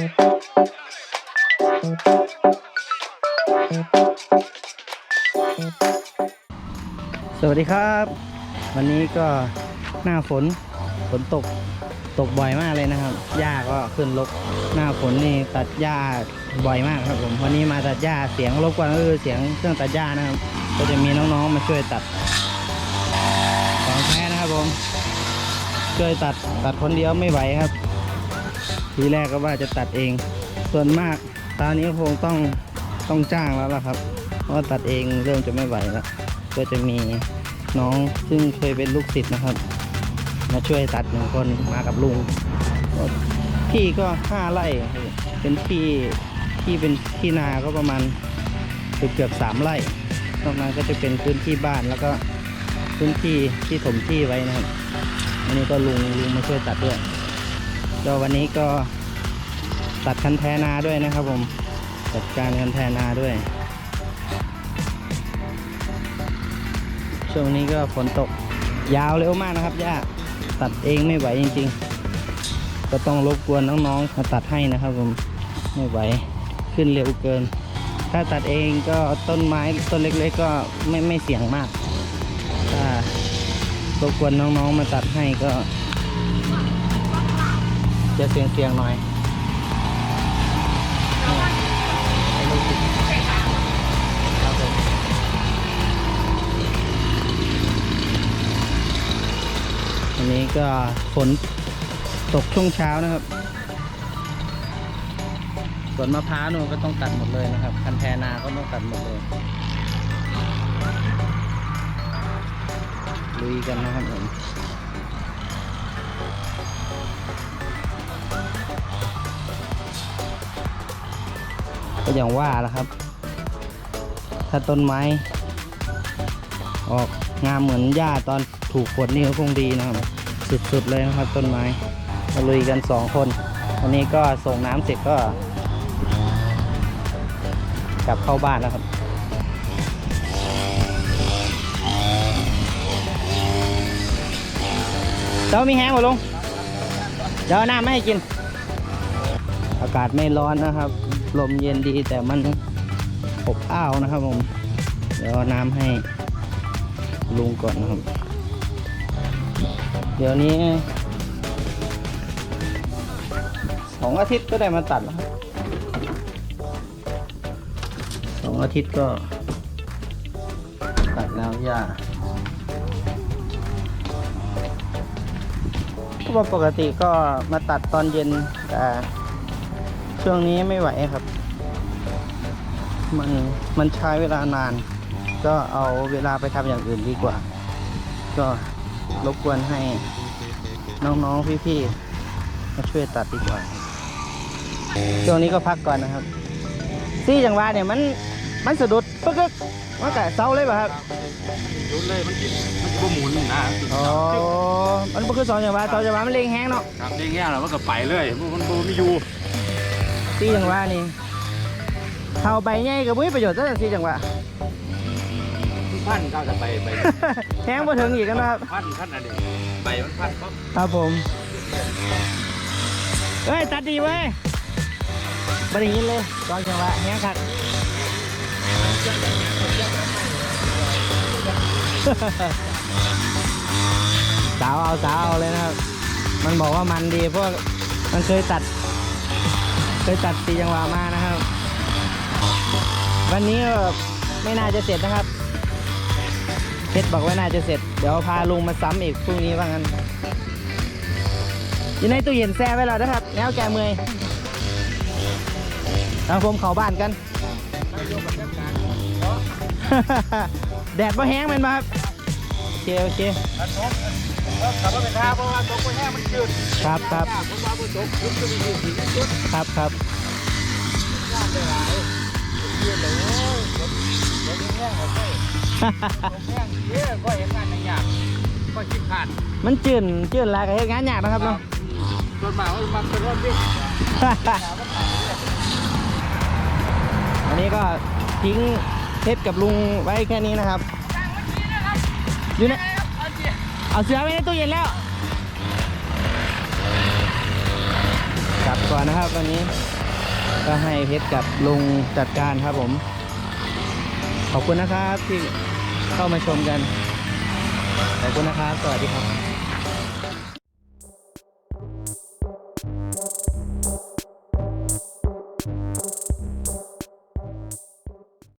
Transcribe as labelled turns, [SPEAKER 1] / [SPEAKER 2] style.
[SPEAKER 1] สวัสดีครับ วันนี้ก็หน้าฝนฝนตกตกบ่อยมากเลยนะครับหญ้าก็ขึ้นรกหน้าฝนนี่ตัดหญ้าบ่อยมากครับผมวันนี้มาตัดหญ้าเสียงรบกวนก็คือเสียงเครื่องตัดหญ้านะครับ ก็จะมีน้องๆมาช่วยตัดของแท้นะครับผมช่วยตัดตัดคนเดียวไม่ไหวครับ ทีแรกก็ว่าจะตัดเอง ส่วนมากตอนนี้คงต้องต้องจ้างแล้วล่ะครับ เพราะตัดเองเริ่มจะไม่ไหวแล้ว ก็จะมีน้องซึ่งเคยเป็นลูกศิษย์นะครับ มาช่วยตัดหนึ่งคนมากับลุงก็ที่ก็ห้าไร่เป็นที่ที่เป็นที่นาก็ประมาณเกือบเกือบสามไร่นอกนั้นก็จะเป็นพื้นที่บ้านแล้วก็พื้นที่ที่ถมที่ไว้นะครับ อันนี้ก็ลุงลุงมาช่วยตัดด้วย ก็วันนี้ก็ตัดคันแทนาด้วยนะครับผมจัดการคันแทนาด้วย ช่วงนี้ก็ฝนตกยาวเร็วมากนะครับย่าตัดเองไม่ไหวจริง ๆ ก็ต้องรบกวนน้องๆมาตัดให้นะครับผมไม่ไหวขึ้นเร็วเกิน ถ้าตัดเองก็ต้นไม้ต้นเล็กๆก็ไม่ไม่เสี่ยงมากถ้ารบกวนน้องๆมาตัดให้ก็ จะเสี่ยงๆหน่อยอันนี้ก็ฝนตกช่วงเช้านะครับสวนมะพร้าวนู่นก็ต้องตัดหมดเลยนะครับ คันแทนาก็ต้องตัดหมดเลยลุยกันนะครับผม ก็อย่างว่าแหละครับ ถ้าต้นไม้ ออกงามเหมือนหญ้าตอนถูกฝนนี่ก็คงดีนะครับ สุดๆเลยนะครับ ต้นไม้มาลุยกันสองคนวันนี้ก็ส่งน้ำเสร็จก็ กลับเข้าบ้านแล้วครับเจ้ามีแห้งหมดลงเจ้าเอาน้ำไม่ให้กิน อากาศไม่ร้อนนะครับ ลมเย็นดีแต่มันอบอ้าวนะครับผมเดี๋ยวน้ำให้ลุงก่อนนะครับ เดี๋ยวนี้สองอาทิตย์ก็ได้มาตัดแล้วสองอาทิตย์ก็ ตัดแล้วหญ้าเพราะปกติก็มาตัดตอนเย็นแต่ ช่วงนี้ไม่ไหวครับ มันมันใช้เวลานาน ก็เอาเวลาไปทำอย่างอื่นดีกว่า ก็รบกวนให้น้องๆพี่ๆมาช่วยตัดดีกว่าช่วงนี้ก็พักก่อนนะครับซี่จังหวะเนี่ยมันมันสะดุดปึ๊กกึกมันกะเซาเลยป่ะครับ
[SPEAKER 2] รุดเลยมันกินมันก็หมุนนะ
[SPEAKER 1] อ๋อมันบ่คือสองจังหวะสองจังหวะมันเล็งแห้งเนาะ
[SPEAKER 2] ครับได้แง่แล้วมันก็ไปเลยมันมันบ่ไม่อยู่
[SPEAKER 1] ซี่จังหวะนี่เท่าใบใหญ่กับมุ้ยประโยชน์ซะจังซี่จังหวะ
[SPEAKER 2] พันก็จะไปไป
[SPEAKER 1] แห้งบ่ถึงอีกกันนะครับ
[SPEAKER 2] พันพันอันนี้ใบมันพันปั๊บ
[SPEAKER 1] ครับผมเฮ้ยตัดดีเว้ยไม่ได้ยินเลยตอนจังหวะแห้งคักสาวเอาสาวเอาเลยนะครับ มันบอกว่ามันดีเพราะว่ามันเคยตัด เคยตัดตีจังหวะมานะครับ วันนี้ไม่น่าจะเสร็จนะครับเพชรบอกว่าน่าจะเสร็จ เดี๋ยวพาลุงมาซ้ำอีกพรุ่งนี้ว่างั้นอยู่ในตู้เย็นแซ่ไว้แล้วนะครับแนวแกเมอยทางผมเข้าบ้านกัน แดดบ่แห้งมันมาครับ โอเค โอเค
[SPEAKER 2] ขับรถไปท่าเพราะว่าตกไปแห้งมันจืด
[SPEAKER 1] ครับครับ
[SPEAKER 2] ผมว่ามันตกยุบก็มีอยู่สี่จุด
[SPEAKER 1] ครับครับ
[SPEAKER 2] ยากได้หลายยืดเลยโอ้ยรถรถแห้งหมดเลยรถแห้งเยอะก็เห็นงานอย่างยากก็คิดขาด
[SPEAKER 1] มันจืนจืนหลายกับเฮ็ดงานยากนะครับเนาะ
[SPEAKER 2] รถมาว่ามันเป็นรถวิ่ง
[SPEAKER 1] วันนี้ก็ทิ้งเพชรกับลุงไว้แค่นี้นะครับอยู่ใน เอาเสือไว้ในตู้เย็นแล้ว กลับก่อนนะครับวันนี้ ก็ให้เพชรกับลุงจัดการครับผม ขอบคุณนะครับที่เข้ามาชมกัน ขอบคุณนะครับ สวัสดีครับ